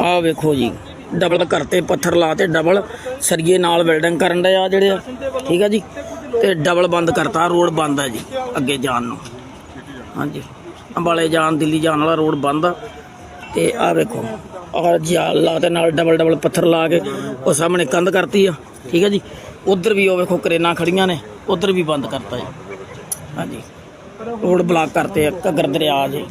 ਆਹ ਵੇਖੋ ਜੀ ਡਬਲ ਕਰਤੇ ਪੱਥਰ ਲਾਤੇ ਡਬਲ ਸਰੀਏ ਨਾਲ ਵੈਲਡਿੰਗ ਕਰਨ ਦੇ ਆ ਜਿਹੜੇ ਆ, ਠੀਕ ਆ ਜੀ? ਤੇ ਡਬਲ ਬੰਦ ਕਰਤਾ ਰੋਡ ਬੰਦ ਆ ਜੀ, ਅੱਗੇ ਜਾਣ ਨੂੰ। ਹਾਂਜੀ, ਅੰਬਾਲੇ ਜਾਣ, ਦਿੱਲੀ ਜਾਣ ਵਾਲਾ ਰੋਡ ਬੰਦ ਆ। ਤੇ ਆਹ ਵੇਖੋ, ਆਹ ਜਾਲ ਲਾ ਤੇ ਨਾਲ ਡਬਲ ਡਬਲ ਪੱਥਰ ਲਾ ਕੇ ਉਹ ਸਾਹਮਣੇ ਕੰਧ ਕਰਤੀ ਆ, ਠੀਕ ਆ ਜੀ? ਉਧਰ ਵੀ ਉਹ ਵੇਖੋ ਕਰੇਨਾ ਖੜੀਆਂ ਨੇ, ਉਧਰ ਵੀ ਬੰਦ ਕਰਤਾ ਜੀ। ਹਾਂਜੀ ਰੋਡ ਬਲਾਕ ਕਰਤੇ ਆ, ਘੱਗਰ ਦਰਿਆ ਜੀ।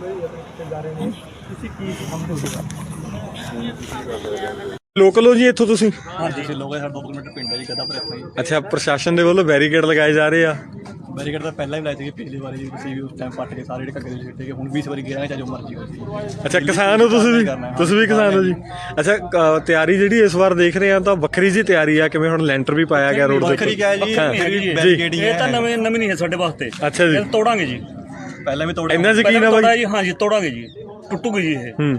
ਲੋਕਲ ਹੋ ਜੀ ਇੱਥੋਂ ਤੁਸੀਂ? ਹਾਂਜੀ ਜੀ ਲੋਕਾਂ ਸਾਡਾ 2 ਕਿਲੋਮੀਟਰ ਪਿੰਡ ਹੈ ਜੀ ਕਦਾ ਪਰ ਇੱਥੇ ਅੱਛਾ ਪ੍ਰਸ਼ਾਸਨ ਦੇ ਵੱਲੋਂ ਬੈਰੀਕੇਡ ਲਗਾਏ ਜਾ ਰਹੇ ਆ? ਬੈਰੀਕੇਡ ਤਾਂ ਪਹਿਲਾਂ ਹੀ ਲਾਏ ਸੀਗੇ ਪਿਛਲੀ ਵਾਰੀ ਜੀ ਤੁਸੀਂ ਵੀ ਉਸ ਟਾਈਮ ਪੱਟ ਕੇ ਸਾਰੇ ਜਿਹੜੇ ਦੇ ਸਿੱਟੇ ਗਏ ਹੁਣ ਵੀ ਇਸ ਵਾਰੀ ਗਿਰਾਂਗੇ ਚਾਹੇ ਜੋ ਮਰਜ਼ੀ ਹੋ ਜੀ। ਅੱਛਾ ਕਿਸਾਨ ਹੋ ਤੁਸੀਂ ਵੀ? ਤੁਸੀਂ ਵੀ ਕਿਸਾਨ ਹੋ ਜੀ? ਅੱਛਾ ਤਿਆਰੀ ਜਿਹੜੀ ਇਸ ਵਾਰ ਦੇਖ ਰਹੇ ਆ ਤਾਂ ਵੱਖਰੀ ਜੀ ਤਿਆਰੀ ਆ ਕਿਵੇਂ ਹੁਣ ਲੈਂਟਰ ਵੀ ਪਾਇਆ ਗਿਆ ਰੋਡ ਦੇ ਵੱਖਰੀ ਕਿਆ ਜੀ। ਮੇਰੀ ਬੈਰੀਕੇਡ ਹੀ ਇਹ ਤਾਂ ਹੈ ਨਵੇਂ ਨਵੀਂ ਨਹੀਂ ਹੈ ਸਾਡੇ ਵਾਸਤੇ। ਅੱਛਾ ਜੀ। ਇਹ ਤੋੜਾਂਗੇ ਜੀ। ਪਹਿਲਾਂ ਵੀ ਤੋੜੇ ਇੰਨਾ ਯਕੀਨ ਪਹਿਲਾਂ ਆ ਤੋੜਾ ਬਾਈ? ਜੀ ਹਾਂ ਜੀ ਤੋੜਾਂਗੇ ਜੀ। ਟੁੱਟੂਗੀ ਜੀ ਇਹ। ਹੂੰ।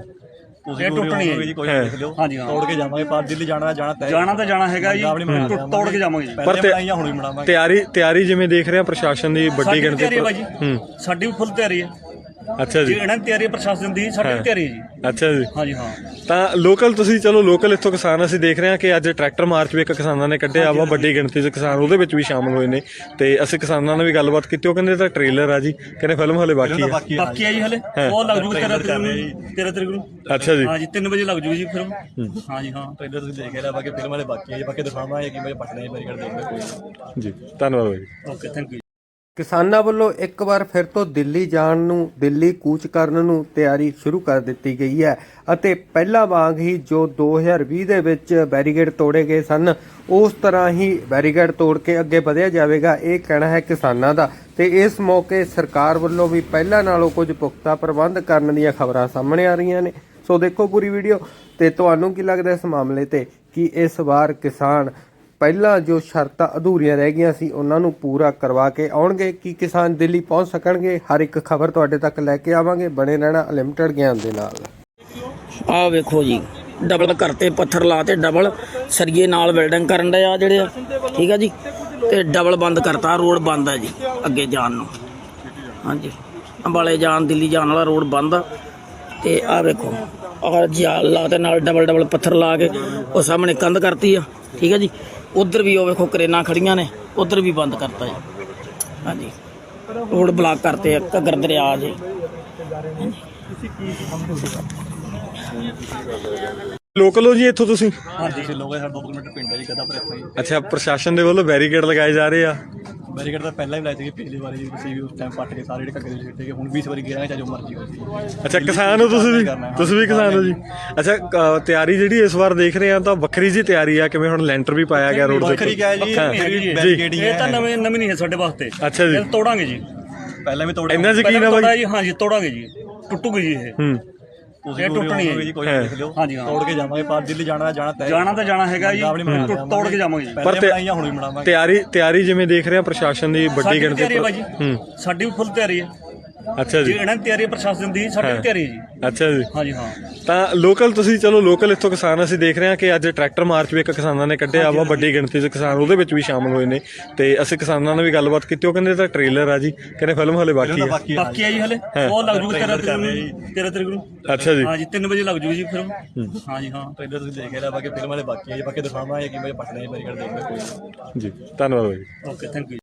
ਤੁਸੀਂ ਇਹ ਟੁੱਟਣੀ ਹੈ ਜੀ ਕੋਈ। ਦੇਖ ਲਿਓ। ਹਾਂਜੀ, ਹਾਂ। ਤੋੜ ਕੇ ਜਾਵਾਂਗੇ ਪਰ ਦਿੱਲੀ ਜਾਣਾ ਜਾਣਾ ਤੈਅ ਜਾਣਾ ਤਾਂ ਜਾਣਾ ਹੈਗਾ ਜੀ ਟੁੱਟ- ਤੋੜ ਕੇ ਜਾਵਾਂਗੇ ਜੀ। ਪਰ ਤੇ- ਬਣਾਈਆਂ ਹੁਣ ਵੀ ਬਣਾਵਾਂਗੇ। ਤਿਆਰੀ ਤਿਆਰੀ ਜਿਵੇਂ ਦੇਖ ਰਹੇ ਆ ਪ੍ਰਸ਼ਾਸਨ ਦੀ ਵੱਡੀ ਗਿਣਤੀ ਹੈ। ਸਾਡੀ ਵੀ ਫੁੱਲ ਤਿਆਰੀ ਹੈ। ਅੱਛਾ ਜੀ। ਜੀ ਇਹਨਾਂ ਦੀ ਤਿਆਰੀ ਹੈ ਪ੍ਰਸ਼ਾਸਨ ਦੀ ਸਾਡੀ ਵੀ ਤਿਆਰੀ ਹੈ ਜੀ। ਅੱਛਾ ਜੀ। ਹਾਂਜੀ ਹਾਂ। ਤਾਂ ਲੋਕਲ ਤੁਸੀਂ ਚਲੋ ਲੋਕਲ ਇੱਥੋਂ ਕਿਸਾਨ ਅਸੀਂ ਦੇਖ ਰਹੇ ਹਾਂ ਕਿ ਅੱਜ ਟਰੈਕਟਰ ਮਾਰਚ ਵੀ ਇੱਕ ਕਿਸਾਨਾਂ ਨੇ ਕੱਢਿਆ ਵਾ ਵੱਡੀ ਗਿਣਤੀ 'ਚ ਕਿਸਾਨ ਉਹਦੇ ਵਿੱਚ ਵੀ ਸ਼ਾਮਲ ਹੋਏ ਨੇ। ਤੇ ਅਸੀਂ ਕਿਸਾਨਾਂ ਨਾਲ ਵੀ ਗੱਲਬਾਤ ਕੀਤੀ ਉਹ ਕਹਿੰਦੇ ਇਹ ਤਾਂ ਟ੍ਰੇਲਰ ਆ ਜੀ ਕਹਿੰਦੇ ਫਿਲਮ ਹਲੇ ਬਾਕੀ ਹੈ ਬਾਕੀ ਹੈ ਜੀ ਹਲੇ। ਉਹ ਲੱਗ ਜੂਗੀ 13 ਤਰੀਕ ਨੂੰ। 13 ਤਰੀਕ ਨੂੰ। ਅੱਛਾ ਜੀ। ਹਾਂ ਜੀ 3 ਵਜੇ ਲੱਗ ਜੂਗੀ ਜੀ ਫਿਲਮ। ਹਾਂ। ਜੀ ਹਾਂ। ਟ੍ਰੇਲਰ ਤੁਸੀਂ ਦੇਖ ਲਿਆ ਬਾਕੀ ਫਿਲਮ ਵਾਲੇ ਬਾਕੀ ਹੈ ਜੀ ਬਾਕੀ ਦਿਖਾਵਾਂਗੇ ਕਿ ਮੈਂ ਪਟਨੇ ਬੈਰੀਕੇਡ ਦੇਖਦੇ ਕੋਈ। ਨਹੀਂ। ਜੀ ਧੰਨਵਾਦ ਬਾਈ ਓਕੇ ਥੈਂਕ ਯੂ ਕਿਸਾਨਾਂ ਵੱਲੋਂ ਇੱਕ ਵਾਰ ਫਿਰ ਤੋਂ ਦਿੱਲੀ ਜਾਣ ਨੂੰ, ਦਿੱਲੀ ਕੂਚ ਕਰਨ ਨੂੰ ਤਿਆਰੀ ਸ਼ੁਰੂ ਕਰ ਦਿੱਤੀ ਗਈ ਹੈ ਅਤੇ ਪਹਿਲਾਂ ਵਾਂਗ ਹੀ ਜੋ 2020 ਦੇ ਵਿੱਚ ਬੈਰੀਗੇਡ ਤੋੜੇ ਗਏ ਸਨ, ਉਸ ਤਰ੍ਹਾਂ ਹੀ ਬੈਰੀਗੇਡ ਤੋੜ ਕੇ ਅੱਗੇ ਵਧਿਆ ਜਾਵੇਗਾ, ਇਹ ਕਹਿਣਾ ਹੈ ਕਿਸਾਨਾਂ ਦਾ। ਤੇ ਇਸ ਮੌਕੇ ਸਰਕਾਰ ਵੱਲੋਂ ਵੀ ਪਹਿਲਾਂ ਨਾਲੋਂ ਕੁਝ ਪੁਖਤਾ ਪ੍ਰਬੰਧ ਕਰਨ ਦੀਆਂ ਖਬਰਾਂ ਸਾਹਮਣੇ ਆ ਰਹੀਆਂ ਨੇ। ਸੋ ਦੇਖੋ ਪੂਰੀ ਵੀਡੀਓ ਤੇ ਤੁਹਾਨੂੰ ਕੀ ਲੱਗਦਾ ਇਸ ਮਾਮਲੇ ਤੇ? ਕਿ ਇਸ ਵਾਰ ਕਿਸਾਨ ਪਹਿਲਾਂ ਜੋ ਸ਼ਰਤਾਂ ਅਧੂਰੀਆਂ ਰਹਿ ਗਈਆਂ ਸੀ, ਉਹਨਾਂ ਨੂੰ ਪੂਰਾ ਕਰਵਾ ਕੇ ਆਉਣਗੇ, ਕਿ ਕਿਸਾਨ ਦਿੱਲੀ ਪਹੁੰਚ ਸਕਣਗੇ, ਹਰ ਇੱਕ ਖਬਰ ਤੁਹਾਡੇ ਤੱਕ ਲੈ ਕੇ ਆਵਾਂਗੇ, ਬਣੇ ਰਹਿਣਾ ਅਨਲਿਮਟਿਡ ਗਿਆਨ ਦੇ ਨਾਲ। ਆਹ ਵੇਖੋ ਜੀ ਡਬਲ ਕਰਤੇ ਪੱਥਰ ਲਾਤੇ ਡਬਲ ਸਰੀਏ ਨਾਲ ਵੈਲਡਿੰਗ ਕਰਨ ਦੇ ਆ ਜਿਹੜੇ ਆ, ਠੀਕ ਆ ਜੀ? ਤੇ ਡਬਲ ਬੰਦ ਕਰਤਾ, ਰੋਡ ਬੰਦ ਆ ਜੀ, ਅੱਗੇ ਜਾਣ ਨੂੰ। ਹਾਂਜੀ, ਅੰਬਾਲੇ ਜਾਣ, ਦਿੱਲੀ ਜਾਣ ਵਾਲਾ ਰੋਡ ਬੰਦ ਆ। ਤੇ ਆਹ ਵੇਖੋ ਆਹ ਜਾਲ ਲਾ ਤੇ ਨਾਲ ਡਬਲ ਡਬਲ ਪੱਥਰ ਲਾ ਕੇ ਉਹ ਸਾਹਮਣੇ ਕੰਧ ਕਰਤੀ ਆ ਠੀਕ ਆ ਜੀ? ਉਧਰ ਵੀ ਉਹ ਵੇਖੋ ਕਰੇਨਾਂ ਖੜੀਆਂ ਨੇ ਉਧਰ ਵੀ ਬੰਦ ਕਰਤਾ ਜੀ। ਹਾਂਜੀ। ਰੋਡ ਬਲਾਕ ਕਰਤੇ ਆ ਘੱਗਰ ਦਰਿਆ ਜੀ। ਲੋਕਲ ਹੋ ਜੀ ਇੱਥੋਂ ਤੁਸੀਂ? ਹਾਂਜੀ ਜੀ ਲੋਕਾਂ ਸਾਡਾ 2 ਕਿਲੋਮੀਟਰ ਪਿੰਡ ਹੈ ਜੀ ਕਦਾ ਪਰ ਇੱਥੇ ਅੱਛਾ ਪ੍ਰਸ਼ਾਸਨ ਦੇ ਵੱਲੋਂ ਬੈਰੀਕੇਡ ਲਗਾਏ ਜਾ ਰਹੇ ਆ। ਬੈਰੀਕੇਡ ਤਾਂ ਪਹਿਲਾਂ ਹੀ ਲਾਏ ਸੀਗੇ ਪਿਛਲੀ ਵਾਰੀ ਜੀ ਤੁਸੀਂ ਵੀ ਉਸ ਟਾਈਮ ਪੱਟ ਕੇ ਸਾਰੇ ਜਿਹੜੇ ਘੱਗੇ ਦੇ ਸਿੱਟੇ ਗਏ ਹੁਣ ਵੀ ਇਸ ਵਾਰੀ ਗਿਰਾਂਗੇ ਚਾਹੇ ਜੋ ਮਰਜ਼ੀ ਹੋ ਜੀ ਅੱਛਾ ਕਿਸਾਨ ਹੋ ਤੁਸੀਂ ਵੀ? ਤੁਸੀਂ ਵੀ ਕਿਸਾਨ ਹੋ ਜੀ? ਅੱਛਾ ਤਿਆਰੀ ਜਿਹੜੀ ਇਸ ਵਾਰ ਦੇਖ ਰਹੇ ਆ ਤਾਂ ਵੱਖਰੀ ਜੀ ਤਿਆਰੀ ਆ ਕਿਵੇਂ ਹੁਣ ਲੈਂਟਰ ਵੀ ਪਾਇਆ ਗਿਆ ਰੋਡ ਦੇ ਵੱਖਰੀ ਕਿਆ ਜੀ। ਮੇਰੀ ਬੈਰੀਕੇਡ ਹੀ ਇਹ ਤਾਂ ਹੈ। ਨਵੇਂ ਨਵੀਂ ਨਹੀਂ ਹੈ ਸਾਡੇ ਵਾਸਤੇ। ਅੱਛਾ ਜੀ। ਇਹ ਤੋੜਾਂਗੇ ਜੀ। ਪਹਿਲਾਂ ਵੀ ਤੋੜੇ ਇੰਨਾ ਯਕੀਨ ਪਹਿਲਾਂ ਆ ਤੋੜਾ ਬਾਈ ਜੀ ਹਾਂ ਜੀ ਤੋੜਾਂਗੇ ਜੀ। ਟੁੱਟੂਗੀ ਜੀ ਇਹ। ਹੂੰ। ਤੁਸੀਂ ਇਹ ਟੁੱਟਣੀ ਹੈ ਜੀ ਕੋਈ। ਦੇਖ ਲਿਓ। ਹਾਂਜੀ, ਹਾਂ। ਤੋੜ ਕੇ ਜਾਵਾਂਗੇ ਪਰ ਦਿੱਲੀ ਜਾਣਾ ਜਾਣਾ ਤੈਅ ਜਾਣਾ ਤਾਂ ਜਾਣਾ ਹੈਗਾ ਜੀ ਟੁੱਟ- ਤੋੜ ਕੇ ਜਾਵਾਂਗੇ ਜੀ। ਪਰ ਬਣਾਈਆਂ ਹੁਣ ਵੀ ਬਣਾਵਾਂਗੇ। ਤਿਆਰੀ ਤਿਆਰੀ ਜਿਵੇਂ ਦੇਖ ਰਹੇ ਆ ਪ੍ਰਸ਼ਾਸਨ ਦੀ ਵੱਡੀ ਗਿਣਤੀ ਹੂੰ। ਸਾਡੀ ਵੀ ਫੁੱਲ ਤਿਆਰੀ ਹੈ। ਅੱਛਾ ਜੀ। ਜੀ ਇਹਨਾਂ ਦੀ ਤਿਆਰੀ ਹੈ ਪ੍ਰਸ਼ਾਸਨ ਦੀ ਸਾਡੀ ਵੀ ਤਿਆਰੀ ਹੈ ਜੀ। ਅੱਛਾ ਜੀ। ਹਾਂ ਜੀ ਹਾਂ। ਤਾਂ ਲੋਕਲ ਤੁਸੀਂ ਚਲੋ ਲੋਕਲ ਇੱਥੋਂ ਕਿਸਾਨ ਅਸੀਂ ਦੇਖ ਰਹੇ ਹਾਂ ਕਿ ਅੱਜ ਟਰੈਕਟਰ ਮਾਰਚ ਵੀ ਇੱਕ ਕਿਸਾਨਾਂ ਨੇ ਕੱਢਿਆ ਵਾ ਵੱਡੀ ਗਿਣਤੀ 'ਚ ਕਿਸਾਨ ਉਹਦੇ ਵਿੱਚ ਵੀ ਸ਼ਾਮਲ ਹੋਏ ਨੇ। ਤੇ ਅਸੀਂ ਕਿਸਾਨਾਂ ਨਾਲ ਵੀ ਗੱਲਬਾਤ ਕੀਤੀ ਉਹ ਕਹਿੰਦੇ ਇਹ ਤਾਂ ਟ੍ਰੇਲਰ ਆ ਜੀ ਕਹਿੰਦੇ ਫਿਲਮ ਹਲੇ ਬਾਕੀ ਹੈ ਬਾਕੀ ਹੈ ਜੀ। ਹਲੇ। ਉਹ ਲੱਗ ਜੂਗੀ 13 ਤਰੀਕ ਨੂੰ। 13 ਤਰੀਕ ਨੂੰ। ਅੱਛਾ ਜੀ। ਹਾਂ ਜੀ 3 ਵਜੇ ਲੱਗ ਜੂਗੀ ਜੀ ਫਿਲਮ। ਹਾਂ। ਜੀ ਹਾਂ। ਟ੍ਰੇਲਰ ਤੁਸੀਂ ਦੇਖ ਲਿਆ ਬਾਕੀ ਫਿਲਮ ਵਾਲੇ ਬਾਕੀ ਹੈ ਜੀ ਬਾਕੀ ਦਿਖਾਵਾਂਗੇ ਕਿ ਮੈਂ ਪਟਨੇ ਬੈਰੀਕੇਡ ਦੇਖਦੇ ਕੋਈ। ਜੀ ਧੰਨਵਾਦ ਬਾਈ ਓਕੇ ਥੈਂਕ ਯੂ